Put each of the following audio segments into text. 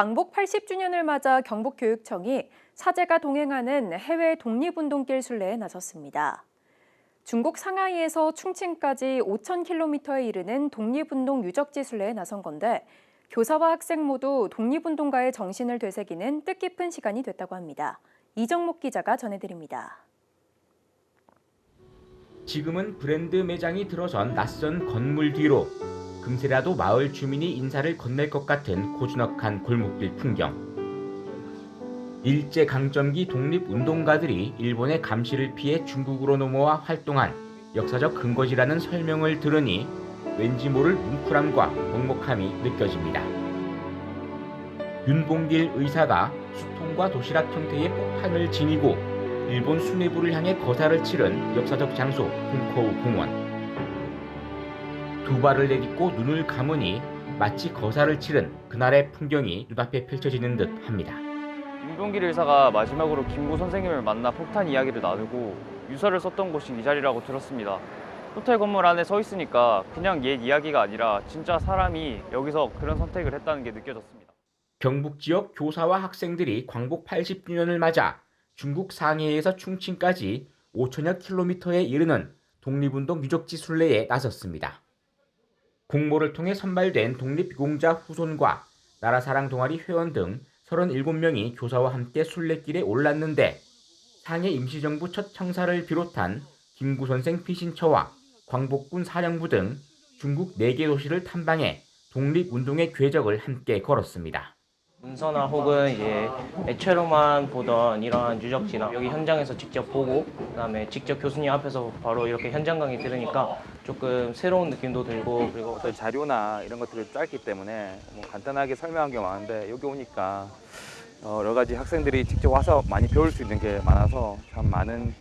광복 80주년을 맞아 경북교육청이 사제가 동행하는 해외 독립운동길 순례에 나섰습니다. 중국 상하이에서 충칭까지 5,000km에 이르는 독립운동 유적지 순례에 나선 건데 교사와 학생 모두 독립운동가의 정신을 되새기는 뜻깊은 시간이 됐다고 합니다. 이정목 기자가 전해드립니다. 지금은 브랜드 매장이 들어선 낯선 건물 뒤로 금세라도 마을 주민이 인사를 건넬 것 같은 고즈넉한 골목길 풍경. 일제 강점기 독립 운동가들이 일본의 감시를 피해 중국으로 넘어와 활동한 역사적 근거지라는 설명을 들으니 왠지 모를 뭉클함과 먹먹함이 느껴집니다. 윤봉길 의사가 수통과 도시락 형태의 폭탄을 지니고 일본 수뇌부를 향해 거사를 치른 역사적 장소 훈코우 공원. 두 발을 내딛고 눈을 감으니 마치 거사를 치른 그날의 풍경이 눈앞에 펼쳐지는 듯 합니다. 윤동길 의사가 마지막으로 김구 선생님을 만나 폭탄 이야기를 나누고 유서를 썼던 곳이 이 자리라고 들었습니다. 호텔 건물 안에 서 있으니까 그냥 옛 이야기가 아니라 진짜 사람이 여기서 그런 선택을 했다는 게 느껴졌습니다. 경북 지역 교사와 학생들이 광복 80주년을 맞아 중국 상해에서 충칭까지 5천여 킬로미터에 이르는 독립운동 유적지 순례에 나섰습니다. 공모를 통해 선발된 독립유공자 후손과 나라사랑 동아리 회원 등 37명이 교사와 함께 순례길에 올랐는데 상해 임시정부 첫 청사를 비롯한 김구 선생 피신처와 광복군 사령부 등 중국 4개 도시를 탐방해 독립운동의 궤적을 함께 걸었습니다. 문서나 혹은 이제 애체로만 보던 이러한 유적지나 여기 현장에서 직접 보고 그다음에 직접 교수님 앞에서 바로 이렇게 현장 강의 들으니까 조금 새로운 느낌도 들고 그리고 어떤 자료나 이런 것들을 짧기 때문에 뭐 간단하게 설명한 게 많은데 여기 오니까 어, 여러 가지 학생들이 직접 와서 많이 배울 수 있는 게 많아서 참 많은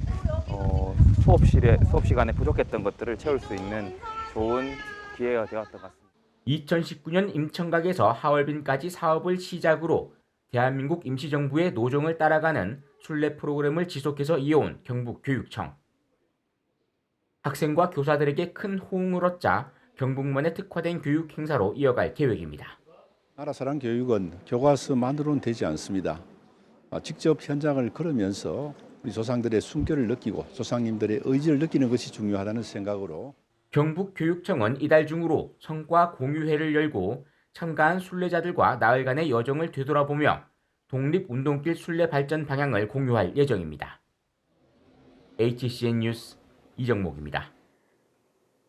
어, 수업실에 수업 시간에 부족했던 것들을 채울 수 있는 좋은 기회가 되었던 것 같습니다. 2019년 임청각에서 하얼빈까지 사업을 시작으로 대한민국 임시정부의 노정을 따라가는 순례 프로그램을 지속해서 이어온 경북교육청. 학생과 교사들에게 큰 호응을 얻자 경북만의 특화된 교육 행사로 이어갈 계획입니다. 나라 사랑 교육은 교과서만으로는 되지 않습니다. 아, 직접 현장을 걸으면서 우리 조상들의 숨결을 느끼고 조상님들의 의지를 느끼는 것이 중요하다는 생각으로 경북교육청은 이달 중으로 성과 공유회를 열고 참가한 순례자들과 나흘간의 여정을 되돌아보며 독립운동길 순례 발전 방향을 공유할 예정입니다. HCN 뉴스 이정목입니다.